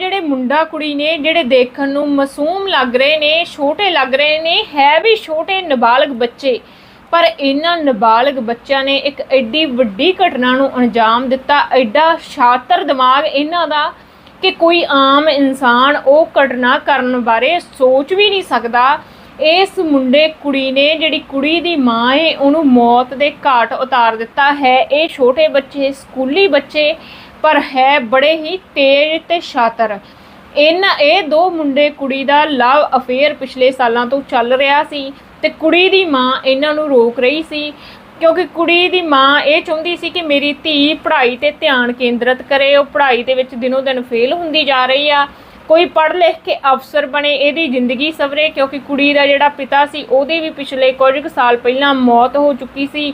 ਜਿਹੜੇ ਮੁੰਡਾ ਕੁੜੀ ਨੇ ਜਿਹੜੇ ਦੇਖਣ ਨੂੰ ਮਾਸੂਮ ਲੱਗ ਰਹੇ ਨੇ, ਛੋਟੇ ਲੱਗ ਰਹੇ ਨੇ, ਹੈ ਵੀ ਛੋਟੇ ਨਾਬਾਲਗ ਬੱਚੇ। ਪਰ ਇਹਨਾਂ ਨਾਬਾਲਗ ਬੱਚਿਆਂ ਨੇ ਇੱਕ ਐਡੀ ਵੱਡੀ ਘਟਨਾ ਨੂੰ ਅੰਜਾਮ ਦਿੱਤਾ, ਐਡਾ ਸ਼ਾਤਰ ਦਿਮਾਗ ਇਹਨਾਂ ਦਾ ਕਿ ਕੋਈ ਆਮ ਇਨਸਾਨ ਉਹ ਘਟਨਾ ਕਰਨ ਬਾਰੇ ਸੋਚ ਵੀ ਨਹੀਂ ਸਕਦਾ। ਇਸ ਮੁੰਡੇ ਕੁੜੀ ਨੇ ਜਿਹੜੀ ਕੁੜੀ ਦੀ ਮਾਂ ਏ, ਉਹਨੂੰ ਮੌਤ ਦੇ ਘਾਟ ਉਤਾਰ ਦਿੱਤਾ ਹੈ। ਇਹ ਛੋਟੇ ਬੱਚੇ, ਸਕੂਲੀ ਬੱਚੇ ਪਰ ਹੈ ਬੜੇ ਹੀ ਤੇਜ਼ ਤੇ ਸ਼ਾਤਰ। ਇਹਨਾਂ ਇਹ ਦੋ ਮੁੰਡੇ ਕੁੜੀ ਦਾ ਲਵ ਅਫੇਅਰ ਪਿਛਲੇ ਸਾਲਾਂ ਤੋਂ ਚੱਲ ਰਿਹਾ ਸੀ ਤੇ ਕੁੜੀ ਦੀ ਮਾਂ ਇਹਨਾਂ ਨੂੰ ਰੋਕ ਰਹੀ ਸੀ ਕਿਉਂਕਿ ਕੁੜੀ ਦੀ ਮਾਂ ਇਹ ਚਾਹੁੰਦੀ ਸੀ ਕਿ ਮੇਰੀ ਧੀ ਪੜ੍ਹਾਈ ਤੇ ਧਿਆਨ ਕੇਂਦਰਿਤ ਕਰੇ, ਉਹ ਪੜ੍ਹਾਈ ਦੇ ਵਿੱਚ ਦਿਨੋ ਦਿਨ ਫੇਲ ਹੁੰਦੀ ਜਾ ਰਹੀ ਆ। ਕੋਈ ਪੜ੍ਹ ਲਿਖ ਕੇ ਅਫਸਰ ਬਣੇ, ਇਹਦੀ ਜ਼ਿੰਦਗੀ ਸਵਰੇ ਕਿਉਂਕਿ ਕੁੜੀ ਦਾ ਜਿਹੜਾ ਪਿਤਾ ਸੀ, ਉਹਦੀ ਵੀ ਪਿਛਲੇ ਕੁਝ ਕੁ ਸਾਲ ਪਹਿਲਾਂ ਮੌਤ ਹੋ ਚੁੱਕੀ ਸੀ।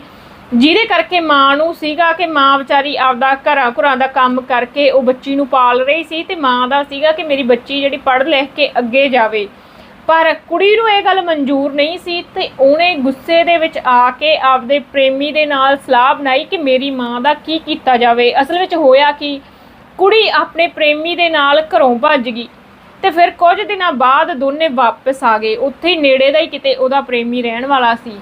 ਜਿਹਦੇ ਕਰਕੇ ਮਾਂ ਨੂੰ ਸੀਗਾ ਕਿ ਮਾਂ ਵਿਚਾਰੀ ਆਪਦਾ ਘਰਾਂ ਘਰਾਂ ਦਾ ਕੰਮ ਕਰਕੇ ਉਹ ਬੱਚੀ ਨੂੰ ਪਾਲ ਰਹੀ ਸੀ ਤੇ ਮਾਂ ਦਾ ਸੀਗਾ ਕਿ ਮੇਰੀ ਬੱਚੀ ਜਿਹੜੀ ਪੜ੍ਹ ਲਿਖ ਕੇ ਅੱਗੇ ਜਾਵੇ। ਪਰ ਕੁੜੀ ਨੂੰ ਇਹ ਗੱਲ ਮਨਜ਼ੂਰ ਨਹੀਂ ਸੀ ਤੇ ਉਹਨੇ ਗੁੱਸੇ ਦੇ ਵਿੱਚ ਆ ਕੇ ਆਪਦੇ ਪ੍ਰੇਮੀ ਦੇ ਨਾਲ ਸਲਾਹ ਬਣਾਈ ਕਿ ਮੇਰੀ ਮਾਂ ਦਾ ਕੀ ਕੀਤਾ ਜਾਵੇ। ਅਸਲ ਵਿੱਚ ਹੋਇਆ ਕਿ? ਕੁੜੀ ਆਪਣੇ ਪ੍ਰੇਮੀ ਦੇ ਨਾਲ ਘਰੋਂ ਭੱਜ ਗਈ ਤੇ ਫਿਰ ਕੁਝ ਦਿਨਾਂ ਬਾਅਦ ਦੋਨੇ ਵਾਪਸ ਆ ਗਏ। ਉੱਥੇ ਹੀ ਨੇੜੇ ਦਾ ਹੀ ਕਿਤੇ ਉਹਦਾ ਪ੍ਰੇਮੀ ਰਹਿਣ ਵਾਲਾ ਸੀ।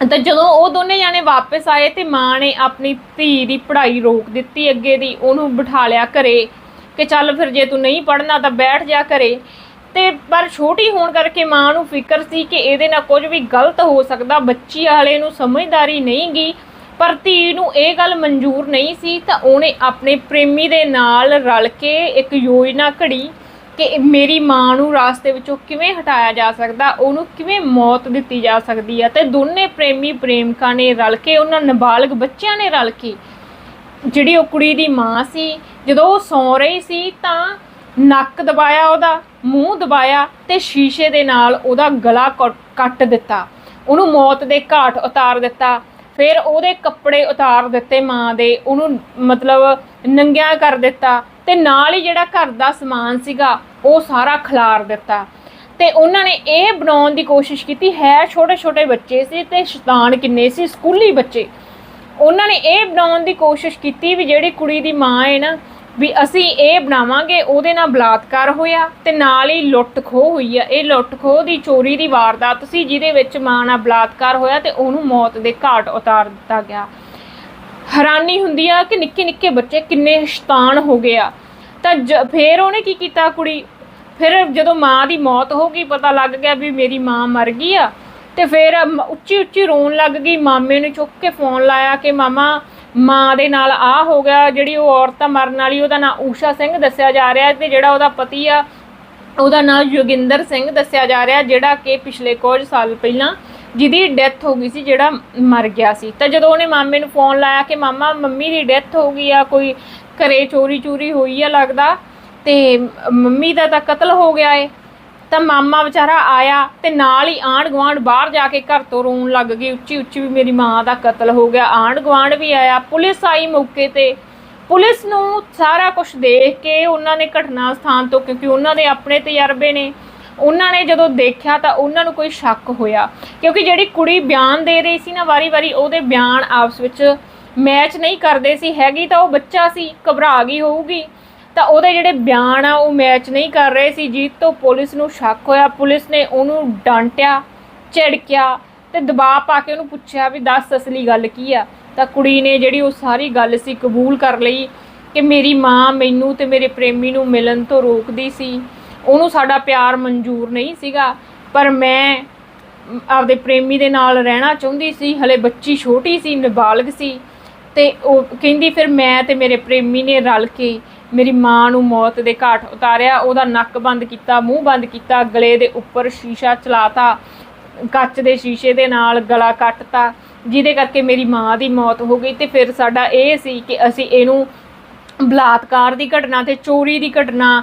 ਤਾਂ ਜਦੋਂ ਉਹ ਦੋਨੇ ਜਾਣੇ ਵਾਪਸ ਆਏ ਤੇ ਮਾਂ ਨੇ ਆਪਣੀ ਧੀ ਦੀ ਪੜ੍ਹਾਈ ਰੋਕ ਦਿੱਤੀ ਅੱਗੇ ਦੀ, ਉਹਨੂੰ ਬਿਠਾ ਲਿਆ ਘਰੇ ਕਿ ਚੱਲ ਫਿਰ ਜੇ ਤੂੰ ਨਹੀਂ ਪੜ੍ਹਨਾ ਤਾਂ ਬੈਠ ਜਾ ਘਰੇ। ਤੇ ਪਰ ਛੋਟੀ ਹੋਣ ਕਰਕੇ ਮਾਂ ਨੂੰ ਫਿਕਰ ਸੀ ਕਿ ਇਹਦੇ ਨਾਲ ਕੁਝ ਵੀ ਗਲਤ ਹੋ ਸਕਦਾ, ਬੱਚੀ ਵਾਲੇ ਨੂੰ ਸਮਝਦਾਰੀ ਨਹੀਂ ਗਈ ਪਰ ਧੀ ਨੂੰ ਇਹ ਗੱਲ ਮਨਜ਼ੂਰ ਨਹੀਂ ਸੀ ਤਾਂ ਉਹਨੇ ਆਪਣੇ ਪ੍ਰੇਮੀ ਦੇ ਨਾਲ ਰਲ ਕੇ ਇੱਕ ਯੋਜਨਾ ਘੜੀ ਕਿ ਮੇਰੀ ਮਾਂ ਨੂੰ ਰਾਸਤੇ ਵਿੱਚੋਂ ਕਿਵੇਂ ਹਟਾਇਆ ਜਾ ਸਕਦਾ, ਉਹਨੂੰ ਕਿਵੇਂ ਮੌਤ ਦਿੱਤੀ ਜਾ ਸਕਦੀ ਹੈ ਤੇ ਦੋਨੇ ਪ੍ਰੇਮੀ ਪ੍ਰੇਮਿਕਾ ਨੇ ਰਲ ਕੇ, ਉਹਨਾਂ ਨਾਬਾਲਗ ਬੱਚਿਆਂ ਨੇ ਰਲ ਕੇ ਜਿਹੜੀ ਉਹ ਕੁੜੀ ਦੀ ਮਾਂ ਸੀ, ਜਦੋਂ ਉਹ ਸੌਂ ਰਹੀ ਸੀ ਤਾਂ ਨੱਕ ਦਬਾਇਆ ਉਹਦਾ, ਮੂੰਹ ਦਬਾਇਆ ਤੇ ਸ਼ੀਸ਼ੇ ਦੇ ਨਾਲ ਉਹਦਾ ਗਲਾ ਕੱਟ- ਕੱਟ ਦਿੱਤਾ। ਉਹਨੂੰ ਮੌਤ ਦੇ ਘਾਟ ਉਤਾਰ ਦਿੱਤਾ। ਫਿਰ ਉਹਦੇ ਕੱਪੜੇ ਉਤਾਰ ਦਿੱਤੇ ਮਾਂ ਦੇ, ਉਹਨੂੰ ਮਤਲਬ ਨੰਗਿਆ ਕਰ ਦਿੱਤਾ। ਤੇ ਨਾਲ ਹੀ ਜਿਹੜਾ ਘਰ ਦਾ ਸਮਾਨ ਸੀਗਾ, ਉਹ ਸਾਰਾ ਖਿਲਾਰ ਦਿੱਤਾ। ਤੇ ਉਹਨਾਂ ਨੇ ਇਹ ਬਣਾਉਣ ਦੀ ਕੋਸ਼ਿਸ਼ ਕੀਤੀ, ਹੈ ਛੋਟੇ ਛੋਟੇ ਬੱਚੇ ਸੀ ਤੇ ਸ਼ੈਤਾਨ ਕਿੰਨੇ ਸੀ, ਸਕੂਲੀ ਬੱਚੇ। ਉਹਨਾਂ ਨੇ ਇਹ ਬਣਾਉਣ ਦੀ ਕੋਸ਼ਿਸ਼ ਕੀਤੀ ਵੀ ਜਿਹੜੀ ਕੁੜੀ ਦੀ ਮਾਂ ਹੈ ਨਾ, ਵੀ ਅਸੀਂ ਇਹ ਬਣਾਵਾਂਗੇ, ਉਹਦੇ ਨਾਲ ਬਲਾਤਕਾਰ ਹੋਇਆ ਤੇ ਨਾਲ ਹੀ ਲੁੱਟ ਖੋਹ ਹੋਈ ਆ। ਇਹ ਲੁੱਟ ਖੋਹ ਦੀ ਚੋਰੀ ਦੀ ਵਾਰਦਾਤ ਸੀ, ਜਿਹਦੇ ਵਿੱਚ ਮਾਂ ਨਾਲ ਬਲਾਤਕਾਰ ਹੋਇਆ ਤੇ ਉਹਨੂੰ ਮੌਤ ਦੇ ਘਾਟ ਉਤਾਰ ਦਿੱਤਾ ਗਿਆ। ਹੈਰਾਨੀ ਹੁੰਦੀ ਆ ਕਿ ਨਿੱਕੇ ਨਿੱਕੇ ਬੱਚੇ ਕਿੰਨੇ ਸ਼ੈਤਾਨ ਹੋ ਗਏ ਆ। ਤਾਂ ਜ- ਫਿਰ ਉਹਨੇ ਕੀ ਕੀਤਾ ਕੁੜੀ? ਫਿਰ ਜਦੋਂ ਮਾਂ ਦੀ ਮੌਤ ਹੋ ਗਈ, ਪਤਾ ਲੱਗ ਗਿਆ ਵੀ ਮੇਰੀ ਮਾਂ ਮਰ ਗਈ ਆ। ਤੇ ਫਿਰ ਉੱਚੀ ਉੱਚੀ ਰੋਣ ਲੱਗ ਗਈ, ਮਾਮੇ ਨੂੰ ਚੁੱਕ ਕੇ ਫੋਨ ਲਾਇਆ ਕਿ ਮਾਮਾ, ਮਾਂ ਦੇ ਨਾਲ ਆ ਹੋ ਗਿਆ, ਜਿਹੜੀ ਉਹ ਔਰਤ ਆ ਮਰਨ ਵਾਲੀ, ਉਹਦਾ ਨਾਂ ਊਸ਼ਾ ਸਿੰਘ ਦੱਸਿਆ ਜਾ ਰਿਹਾ ਤੇ ਜਿਹੜਾ ਉਹਦਾ ਪਤੀ ਆ, ਉਹਦਾ ਨਾਮ ਯੋਗਿੰਦਰ ਸਿੰਘ ਦੱਸਿਆ ਜਾ ਰਿਹਾ, ਜਿਹੜਾ ਕਿ ਪਿਛਲੇ ਕੁਝ ਸਾਲ ਪਹਿਲਾਂ ਜਿਹਦੀ ਡੈਥ ਹੋ ਗਈ ਸੀ, ਜਿਹੜਾ ਮਰ ਗਿਆ ਸੀ। ਤਾਂ ਜਦੋਂ ਉਹਨੇ ਮਾਮੇ ਨੂੰ ਫੋਨ ਲਾਇਆ ਕਿ ਮਾਮਾ, ਮੰਮੀ ਦੀ ਡੈਥ ਹੋ ਗਈ ਆ, ਕੋਈ ਘਰੇ ਚੋਰੀ ਚੋਰੀ ਹੋਈ ਆ ਲੱਗਦਾ, ਤੇ ਮੰਮੀ ਦਾ ਤਾਂ ਕਤਲ ਹੋ ਗਿਆ ਏ। ਤਾਂ ਮਾਮਾ ਵਿਚਾਰਾ ਆਇਆ ਤੇ ਨਾਲ ਹੀ ਆਂਢ ਗੁਆਂਢ ਬਾਹਰ ਜਾ ਕੇ ਘਰ ਤੋਂ ਰੋਣ ਲੱਗ ਗਈ। ਉੱਚੀ ਉੱਚੀ ਵੀ ਮੇਰੀ ਮਾਂ ਦਾ ਕਤਲ ਹੋ ਗਿਆ। ਆਂਢ ਗੁਆਂਢ ਵੀ ਆਇਆ। ਪੁਲਿਸ ਆਈ ਮੌਕੇ ਤੇ। ਪੁਲਿਸ ਨੂੰ ਸਾਰਾ ਕੁਝ ਦੇਖ ਕੇ ਉਹਨਾਂ ਨੇ ਘਟਨਾ ਸਥਾਨ ਤੋਂ, ਕਿਉਂਕਿ ਉਹਨਾਂ ਦੇ ਆਪਣੇ ਤਜਰਬੇ ਨੇ। ਉਹਨਾਂ ਨੇ ਜਦੋਂ ਦੇਖਿਆ ਤਾਂ ਉਹਨਾਂ ਨੂੰ ਕੋਈ ਸ਼ੱਕ ਹੋਇਆ। ਕਿਉਂਕਿ ਜਿਹੜੀ ਕੁੜੀ ਬਿਆਨ ਦੇ ਰਹੀ ਸੀ ਨਾ, ਵਾਰੀ-ਵਾਰੀ ਉਹਦੇ ਬਿਆਨ ਆਪਸ ਵਿੱਚ ਮੈਚ ਨਹੀਂ ਕਰਦੇ ਸੀ। ਹੈਗੀ ਤਾਂ ਉਹ ਬੱਚਾ ਸੀ, ਘਬਰਾ ਗਈ ਹੋਊਗੀ। ਤਾਂ ਉਹਦੇ ਜਿਹੜੇ ਬਿਆਨ ਆ, ਉਹ ਮੈਚ ਨਹੀਂ ਕਰ ਰਹੇ ਸੀ। ਜਿਸ ਤੋਂ ਪੁਲਿਸ ਨੂੰ ਸ਼ੱਕ ਹੋਇਆ। ਪੁਲਿਸ ਨੇ ਉਹਨੂੰ ਡਾਂਟਿਆ, ਝਿੜਕਿਆ ਤੇ ਦਬਾਅ ਪਾ ਕੇ ਉਹਨੂੰ ਪੁੱਛਿਆ ਵੀ ਦੱਸ, ਅਸਲੀ ਗੱਲ ਕੀ ਆ? ਤਾਂ ਕੁੜੀ ਨੇ ਜਿਹੜੀ ਉਹ ਸਾਰੀ ਗੱਲ ਸੀ ਕਬੂਲ ਕਰ ਲਈ ਕਿ ਮੇਰੀ ਮਾਂ ਮੈਨੂੰ ਤੇ ਮੇਰੇ ਪ੍ਰੇਮੀ ਨੂੰ ਮਿਲਣ ਤੋਂ ਰੋਕਦੀ ਸੀ। ਉਹਨੂੰ ਸਾਡਾ ਪਿਆਰ ਮਨਜ਼ੂਰ ਨਹੀਂ ਸੀਗਾ, ਪਰ ਮੈਂ ਆਪਦੇ ਪ੍ਰੇਮੀ ਦੇ ਨਾਲ ਰਹਿਣਾ ਚਾਹੁੰਦੀ ਸੀ, ਹਲੇ ਬੱਚੀ ਛੋਟੀ ਸੀ, ਨਾਬਾਲਗ ਸੀ, ਤੇ ਉਹ ਕਹਿੰਦੀ ਫਿਰ ਮੈਂ ਤੇ ਮੇਰੇ ਪ੍ਰੇਮੀ ਨੇ ਰਲ ਕੇ ਮੇਰੀ ਮਾਂ ਨੂੰ ਮੌਤ ਦੇ ਘਾਟ ਉਤਾਰਿਆ, ਉਹਦਾ ਨੱਕ ਬੰਦ ਕੀਤਾ, ਮੂੰਹ ਬੰਦ ਕੀਤਾ, ਗਲੇ ਦੇ ਉੱਪਰ ਸ਼ੀਸ਼ਾ ਚਲਾਤਾ, ਕੱਚ ਦੇ ਸ਼ੀਸ਼ੇ ਦੇ ਨਾਲ ਗਲਾ ਕੱਟਤਾ, ਜਿਹਦੇ ਕਰਕੇ ਮੇਰੀ ਮਾਂ ਦੀ ਮੌਤ ਹੋ ਗਈ ਤੇ ਫਿਰ ਸਾਡਾ ਇਹ ਸੀ ਕਿ ਅਸੀਂ ਇਹਨੂੰ ਬਲਾਤਕਾਰ ਦੀ ਘਟਨਾ ਤੇ ਚੋਰੀ ਦੀ ਘਟਨਾ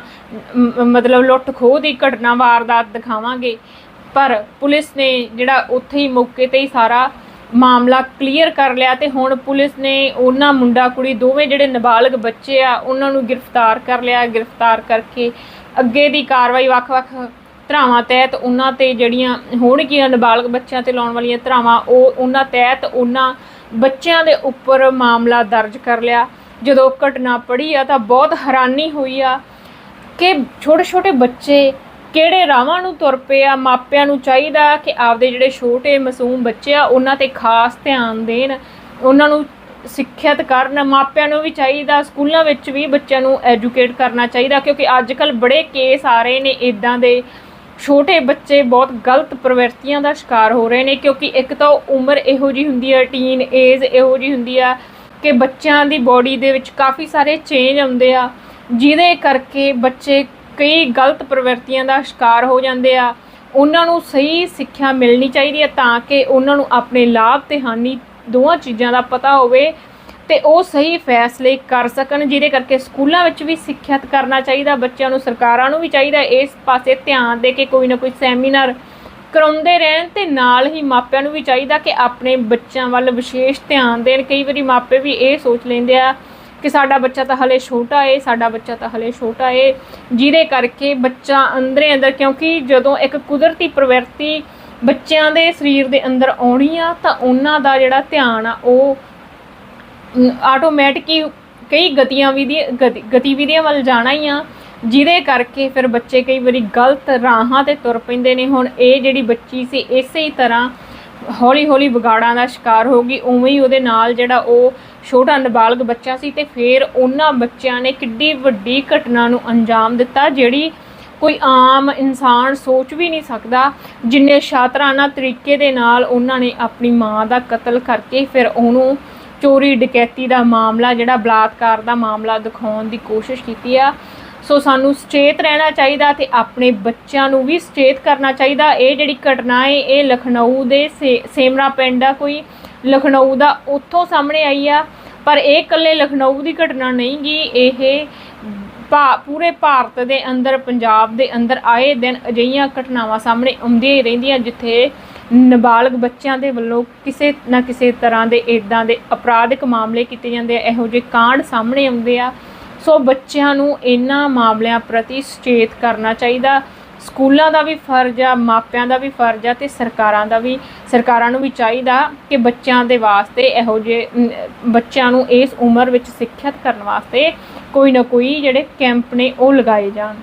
ਮਤਲਬ ਲੁੱਟ ਖੋਹ ਦੀ ਘਟਨਾ ਵਾਰਦਾਤ ਦਿਖਾਵਾਂਗੇ। ਪਰ ਪੁਲਿਸ ਨੇ ਜਿਹੜਾ ਉੱਥੇ ਹੀ ਮੌਕੇ ਤੇ ਹੀ ਸਾਰਾ ਮਾਮਲਾ ਕਲੀਅਰ ਕਰ ਲਿਆ ਤੇ ਹੁਣ ਪੁਲਿਸ ਨੇ ਉਹਨਾਂ ਮੁੰਡਾ, ਕੁੜੀ ਦੋਵੇਂ ਜਿਹੜੇ ਨਾਬਾਲਗ ਬੱਚੇ ਆ, ਉਹਨਾਂ ਨੂੰ ਗ੍ਰਿਫਤਾਰ ਕਰ ਲਿਆ। ਗ੍ਰਿਫਤਾਰ ਕਰਕੇ ਅੱਗੇ ਦੀ ਕਾਰਵਾਈ ਵੱਖ-ਵੱਖ ਧਰਾਵਾਂ ਤਹਿਤ ਉਹਨਾਂ ਤੇ ਜਿਹੜੀਆਂ ਹੋਣਗੀਆਂ ਨਾਬਾਲਗ ਬੱਚਿਆਂ ਤੇ ਲਾਉਣ ਵਾਲੀਆਂ ਧਰਾਵਾਂ, ਉਹ ਉਹਨਾਂ ਤਹਿਤ ਉਹਨਾਂ ਬੱਚਿਆਂ ਦੇ ਉੱਪਰ ਮਾਮਲਾ ਦਰਜ ਕਰ ਲਿਆ। ਜਦੋਂ ਘਟਨਾ ਪੜ੍ਹੀ ਆ ਤਾਂ ਬਹੁਤ ਹੈਰਾਨੀ ਹੋਈ ਆ ਕਿ ਛੋਟੇ ਛੋਟੇ ਬੱਚੇ ਕਿਹੜੇ ਰਾਵਾਂ ਨੂੰ ਤੁਰ ਪਏ ਆ, ਮਾਪਿਆਂ ਨੂੰ ਚਾਹੀਦਾ ਕਿ ਆਪਦੇ ਜਿਹੜੇ ਛੋਟੇ ਮਾਸੂਮ ਬੱਚੇ ਆ, ਉਹਨਾਂ ਤੇ ਖਾਸ ਧਿਆਨ ਦੇਣ, ਉਹਨਾਂ ਨੂੰ ਸਿੱਖਿਅਤ ਕਰਨ, ਮਾਪਿਆਂ ਨੂੰ ਵੀ ਚਾਹੀਦਾ, ਸਕੂਲਾਂ ਵਿੱਚ ਵੀ ਬੱਚਿਆਂ ਨੂੰ ਐਜੂਕੇਟ ਕਰਨਾ ਚਾਹੀਦਾ, ਕਿਉਂਕਿ ਅੱਜ ਕੱਲ ਬੜੇ ਕੇਸ ਆ ਰਹੇ ਨੇ ਇਦਾਂ ਦੇ। ਛੋਟੇ ਬੱਚੇ ਬਹੁਤ ਗਲਤ ਪ੍ਰਵਿਰਤੀਆਂ ਦਾ ਸ਼ਿਕਾਰ ਹੋ ਰਹੇ ਨੇ, ਕਿਉਂਕਿ ਇੱਕ ਤਾਂ ਉਮਰ ਇਹੋ ਜੀ ਹੁੰਦੀ ਹੈ ਟੀਨ ਏਜ ਇਹੋ ਜੀ ਹੁੰਦੀ ਆ ਕਿ ਬੱਚਿਆਂ ਦੀ ਬੋਡੀ ਦੇ ਵਿੱਚ ਕਾਫੀ ਸਾਰੇ ਚੇਂਜ ਆਉਂਦੇ ਆ, ਜਿਹਦੇ ਕਰਕੇ ਬੱਚੇ ਕਈ ਗਲਤ ਪ੍ਰਵਿਰਤੀਆਂ ਦਾ ਸ਼ਿਕਾਰ ਹੋ ਜਾਂਦੇ ਆ। ਉਹਨਾਂ ਨੂੰ ਸਹੀ ਸਿੱਖਿਆ ਮਿਲਣੀ ਚਾਹੀਦੀ ਹੈ ਤਾਂ ਕਿ ਉਹਨਾਂ ਨੂੰ ਆਪਣੇ ਲਾਭ ਤੇ ਹਾਨੀ ਦੋਵਾਂ ਚੀਜ਼ਾਂ ਦਾ ਪਤਾ ਹੋਵੇ ਤੇ ਉਹ ਸਹੀ ਫੈਸਲੇ ਕਰ ਸਕਣ, ਜਿਹਦੇ ਕਰਕੇ ਸਕੂਲਾਂ ਵਿੱਚ ਵੀ ਸਿੱਖਿਅਤ ਕਰਨਾ ਚਾਹੀਦਾ, ਬੱਚਿਆਂ ਨੂੰ ਸਰਕਾਰਾਂ ਨੂੰ ਵੀ ਚਾਹੀਦਾ, ਇਸ ਪਾਸੇ ਧਿਆਨ ਦੇ ਕੇ ਕੋਈ ਨਾ ਕੋਈ ਸੈਮੀਨਾਰ ਕਰਾਉਂਦੇ ਰਹਿਣ ਤੇ ਨਾਲ ਹੀ ਮਾਪਿਆਂ ਨੂੰ ਵੀ ਚਾਹੀਦਾ ਕਿ ਆਪਣੇ ਬੱਚਿਆਂ ਵੱਲ ਵਿਸ਼ੇਸ਼ ਧਿਆਨ ਦੇਣ। ਕਈ ਵਾਰੀ ਮਾਪੇ ਵੀ ਇਹ ਸੋਚ ਲੈਂਦੇ ਆ ਕਿ ਸਾਡਾ ਬੱਚਾ ਤਾਂ ਹਲੇ ਛੋਟਾ ਏ, ਸਾਡਾ ਬੱਚਾ ਤਾਂ ਹਲੇ ਛੋਟਾ ਏ। ਜਿਹਦੇ ਕਰਕੇ ਬੱਚਾ ਅੰਦਰੇ ਅੰਦਰ, ਕਿਉਂਕਿ ਜਦੋਂ ਇੱਕ ਕੁਦਰਤੀ ਪ੍ਰਵਿਰਤੀ ਬੱਚਿਆਂ ਦੇ ਸਰੀਰ ਦੇ ਅੰਦਰ ਆਉਣੀ ਆ, ਤਾਂ ਉਹਨਾਂ ਦਾ ਜਿਹੜਾ ਧਿਆਨ ਆ, ਉਹ ਆਟੋਮੈਟਿਕ ਹੀ ਕਈ ਗਤੀਆਂ ਵਿਧੀ ਗਤੀ- ਗਤੀਵਿਧੀਆਂ ਵੱਲ ਜਾਣਾ ਹੀ ਆ। ਜਿਹਦੇ ਕਰਕੇ ਫਿਰ ਬੱਚੇ ਕਈ ਵਾਰੀ ਗਲਤ ਰਾਹਾਂ ਤੇ ਤੁਰ ਪੈਂਦੇ ਨੇ। ਹੁਣ ਇਹ ਜਿਹੜੀ ਬੱਚੀ ਸੀ, ਇਸੇ ਹੀ ਤਰ੍ਹਾਂ ਹੌਲੀ ਹੌਲੀ ਵਿਗਾੜਾਂ ਦਾ ਸ਼ਿਕਾਰ ਹੋ ਗਈ। ਉਵੇਂ ਹੀ ਉਹਦੇ ਨਾਲ ਜਿਹੜਾ ਉਹ ਛੋਟਾ ਨਾਬਾਲਗ ਬੱਚਾ ਸੀ ਤੇ ਫਿਰ ਉਹਨਾਂ ਬੱਚਿਆਂ ਨੇ ਕਿੱਡੀ ਵੱਡੀ ਘਟਨਾ ਨੂੰ ਅੰਜਾਮ ਦਿੱਤਾ, ਜਿਹੜੀ ਕੋਈ ਆਮ ਇਨਸਾਨ ਸੋਚ ਵੀ ਨਹੀਂ ਸਕਦਾ, ਜਿੰਨੇ ਸ਼ਾਤਰਾਨਾ ਤਰੀਕੇ ਦੇ ਨਾਲ ਉਹਨਾਂ ਨੇ ਆਪਣੀ ਮਾਂ ਦਾ ਕਤਲ ਕਰਕੇ ਫਿਰ ਉਹਨੂੰ ਚੋਰੀ ਡਕੈਤੀ ਦਾ ਮਾਮਲਾ, ਜਿਹੜਾ ਬਲਾਤਕਾਰ ਦਾ ਮਾਮਲਾ ਦਿਖਾਉਣ ਦੀ ਕੋਸ਼ਿਸ਼ ਕੀਤੀ ਆ। ਸੋ ਸਾਨੂੰ ਸੁਚੇਤ ਰਹਿਣਾ ਚਾਹੀਦਾ ਤੇ ਆਪਣੇ ਬੱਚਿਆਂ ਨੂੰ ਵੀ ਸੁਚੇਤ ਕਰਨਾ ਚਾਹੀਦਾ। ਇਹ ਜਿਹੜੀ ਘਟਨਾ ਹੈ, ਇਹ ਲਖਨਊ ਦੇ ਸੇ- ਸੇਮਰਾ ਪਿੰਡ ਆ, ਕੋਈ ਲਖਨਊ ਦਾ ਉੱਥੋਂ ਸਾਹਮਣੇ ਆਈ ਆ। ਪਰ ਇਹ ਇਕੱਲੇ ਲਖਨਊ ਦੀ ਘਟਨਾ ਨਹੀਂ ਗਈ ਇਹ ਭਾ- ਪੂਰੇ ਭਾਰਤ ਦੇ ਅੰਦਰ, ਪੰਜਾਬ ਦੇ ਅੰਦਰ ਆਏ ਦਿਨ ਅਜਿਹੀਆਂ ਘਟਨਾਵਾਂ ਸਾਹਮਣੇ ਆਉਂਦੀਆਂ ਹੀ ਰਹਿੰਦੀਆਂ, ਜਿੱਥੇ ਨਾਬਾਲਗ ਬੱਚਿਆਂ ਦੇ ਵੱਲੋਂ ਕਿਸੇ ਨਾ ਕਿਸੇ ਤਰ੍ਹਾਂ ਦੇ ਇਦਾਂ ਦੇ ਅਪਰਾਧਿਕ ਮਾਮਲੇ ਕੀਤੇ ਜਾਂਦੇ ਆ। ਇਹੋ ਜਿਹੇ ਕਾਂਡ ਸਾਹਮਣੇ ਆਉਂਦੇ ਆ। ਸੋ ਬੱਚਿਆਂ ਨੂੰ ਇਹਨਾਂ ਮਾਮਲਿਆਂ ਪ੍ਰਤੀ ਸੁਚੇਤ ਕਰਨਾ ਚਾਹੀਦਾ। ਸਕੂਲਾਂ ਦਾ ਵੀ ਫਰਜ਼ ਆ, ਮਾਪਿਆਂ ਦਾ ਵੀ ਫਰਜ਼ ਆ ਤੇ ਸਰਕਾਰਾਂ ਦਾ ਵੀ, ਸਰਕਾਰਾਂ ਨੂੰ ਵੀ ਚਾਹੀਦਾ ਕਿ ਬੱਚਿਆਂ ਦੇ ਵਾਸਤੇ ਇਹੋ ਜਿਹੇ ਬੱਚਿਆਂ ਨੂੰ ਇਸ ਉਮਰ ਵਿੱਚ ਸਿੱਖਿਅਤ ਕਰਨ ਵਾਸਤੇ ਕੋਈ ਨਾ ਕੋਈ ਜਿਹੜੇ ਕੈਂਪ ਨੇ ਉਹ ਲਗਾਏ ਜਾਣ।